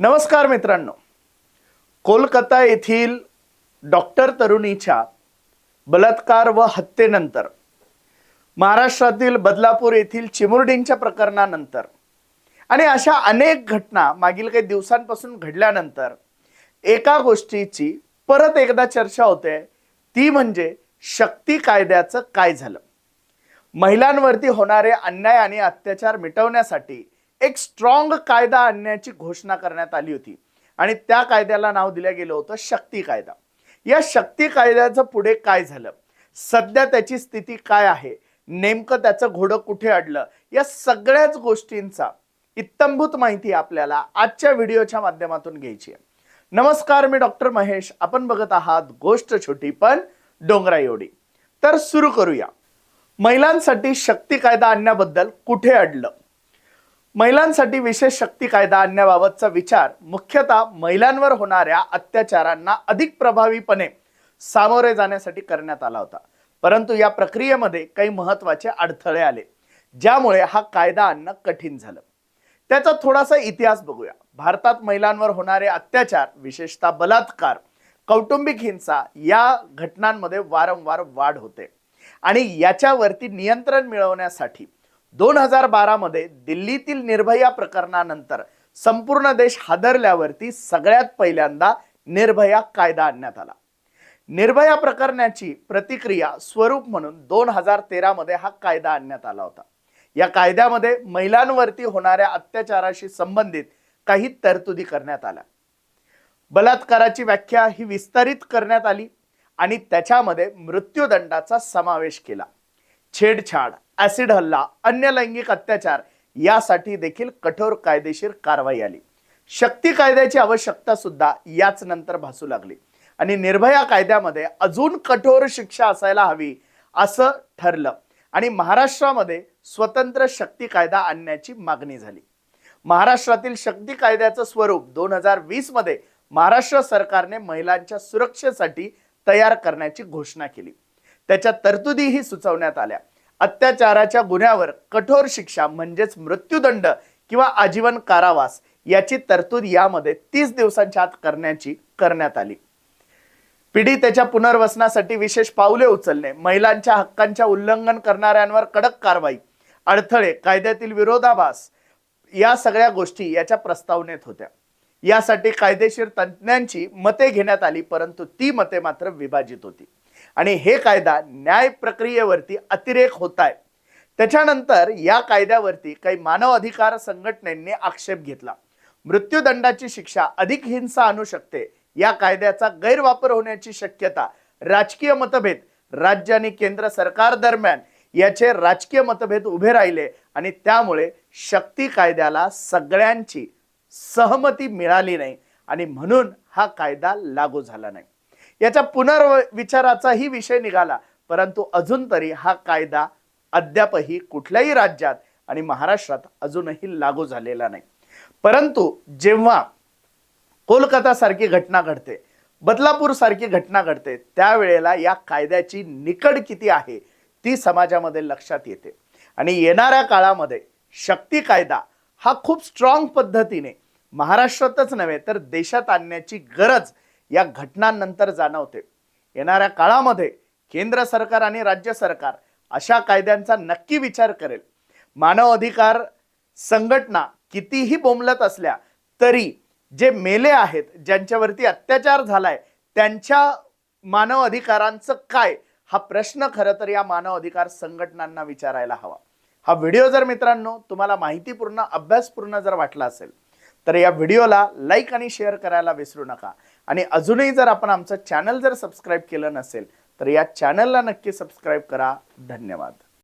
नमस्कार मित्रांनो. कोलकाता येथील डॉक्टर तरुणीच्या बलात्कार व हत्येनंतर महाराष्ट्रातील बदलापूर येथील चिमुरडींच्या प्रकरणानंतर आणि अशा अनेक घटना मागील काही दिवसांपासून घडल्यानंतर एका गोष्टीची परत एकदा चर्चा होते. ती म्हणजे शक्ती कायद्याचं काय झालं? महिलांवरती होणारे अन्याय आणि अत्याचार मिटवण्यासाठी एक स्ट्रॉंग कायदा आणण्याची घोषणा करण्यात आली होती. आणि त्या कायद्याला नाव दिलं गेलं होतं शक्ती कायदा. या शक्ती कायद्याचं पुढे काय झालं? सध्या त्याची स्थिती काय आहे? नेमकं त्याचं घोडं कुठे अडलं? या सगळ्याच गोष्टींचा इत्तंभूत माहिती आपल्याला आजच्या व्हिडिओच्या माध्यमातून घ्यायची आहे. नमस्कार मी डॉक्टर महेश. आपण बघत आहात गोष्ट छोटी पण डोंगरा एवढी. तर सुरू करूया. महिलांसाठी शक्ती कायदा आणण्याबद्दल कुठे अडलं? महिलांसाठी विशेष शक्ती कायदा आणण्याबाबतचा विचार मुख्यतः महिलांवर होणाऱ्या अत्याचारांना अधिक प्रभावीपणे सामोरे जाण्यासाठी करण्यात आला होता. परंतु या प्रक्रियेमध्ये काही महत्त्वाचे अडथळे आले ज्यामुळे हा कायदा आणणं कठीण झालं. त्याचा थोडासा इतिहास बघूया. भारतात महिलांवर होणारे अत्याचार विशेषतः बलात्कार कौटुंबिक हिंसा या घटनांमध्ये वारंवार वाढ होते. आणि याच्यावरती नियंत्रण मिळवण्यासाठी दोन हजार बारामध्ये दिल्लीतील निर्भया प्रकरणानंतर संपूर्ण देश हादरल्यावरती सगळ्यात पहिल्यांदा निर्भया कायदा आणण्यात आला. निर्भया प्रकरणाची प्रतिक्रिया स्वरूप म्हणून दोन हजार तेरामध्ये हा कायदा आणण्यात आला होता. या कायद्यामध्ये महिलांवरती होणाऱ्या अत्याचाराशी संबंधित काही तरतुदी करण्यात आल्या. बलात्काराची व्याख्या ही विस्तारित करण्यात आली आणि त्याच्यामध्ये मृत्यूदंडाचा समावेश केला. छेडछाड ऍसिड हल्ला अन्य लैंगिक अत्याचार यासाठी देखील कठोर कायदेशीर कारवाई आली. शक्ती कायद्याची आवश्यकता सुद्धा याच नंतर भासू लागली. आणि निर्भया कायद्यामध्ये अजून कठोर शिक्षा असायला हवी असं ठरलं. आणि महाराष्ट्रामध्ये स्वतंत्र शक्ती कायदा आणण्याची मागणी झाली. महाराष्ट्रातील शक्ती कायद्याचं स्वरूप दोन हजार वीसमध्ये महाराष्ट्र सरकारने महिलांच्या सुरक्षेसाठी तयार करण्याची घोषणा केली. त्याच्या तरतुदीही सुचवण्यात आल्या. अत्याचाराच्या गुन्ह्यावर कठोर शिक्षा म्हणजेच मृत्यूदंड किंवा आजीवन कारावास याची तरतूद यामध्ये तीस दिवसांच्या आत करण्याची करण्यात आली. पीडितेच्या पुनर्वसनासाठी विशेष पावले उचलणे महिलांच्या हक्कांच्या उल्लंघन करणाऱ्यांवर कडक कारवाई अडथळे कायद्यातील विरोधाभास या सगळ्या गोष्टी याच्या प्रस्तावनेत होत्या. यासाठी कायदेशीर तज्ज्ञांची मते घेण्यात आली परंतु ती मते मात्र विभाजित होती. आणि हे कायदा न्याय प्रक्रियेवरती अतिरेक होत आहे त्याच्यानंतर या कायद्यावरती काही मानव अधिकार संघटनेंनी आक्षेप घेतला. मृत्यूदंडाची शिक्षा अधिक हिंसा आणू शकते. या कायद्याचा गैरवापर होण्याची शक्यता राजकीय मतभेद राज्य आणि केंद्र सरकार दरम्यान याचे राजकीय मतभेद उभे राहिले आणि त्यामुळे शक्ती कायद्याला सगळ्यांची सहमती मिळाली नाही आणि म्हणून हा कायदा लागू झाला नाही. याच्या पुनर्विचाराचाही विषय निघाला. परंतु अजून तरी हा कायदा अद्यापही कुठल्याही राज्यात आणि महाराष्ट्रात अजूनही लागू झालेला नाही. परंतु जेव्हा कोलकाता सारखी घटना घडते बदलापूर सारखी घटना घडते त्यावेळेला या कायद्याची निकड किती आहे ती समाजामध्ये लक्षात येते. आणि येणाऱ्या काळामध्ये शक्ती कायदा हा खूप स्ट्रॉंग पद्धतीने महाराष्ट्रातच नव्हे तर देशात आणण्याची गरज या घटनांनंतर जाणवते. येणाऱ्या काळामध्ये केंद्र सरकार आणि राज्य सरकार अशा कायद्यांचा नक्की विचार करेल. मानव अधिकार संघटना कितीही बोंबलत असल्या तरी जे मेले आहेत ज्यांच्यावरती अत्याचार झालाय त्यांच्या मानव अधिकारांचं काय? हा प्रश्न खरं तर या मानव अधिकार संघटनांना विचारायला हवा. हा व्हिडिओ जर मित्रांनो तुम्हाला माहितीपूर्ण अभ्यासपूर्ण जर वाटला असेल तर या व्हिडिओला लाईक आणि शेअर करायला विसरू नका. आणि अजूनही जर आपण आमचं चॅनल जर सबस्क्राईब केलं नसेल तर या चॅनलला नक्की सबस्क्राईब करा. धन्यवाद.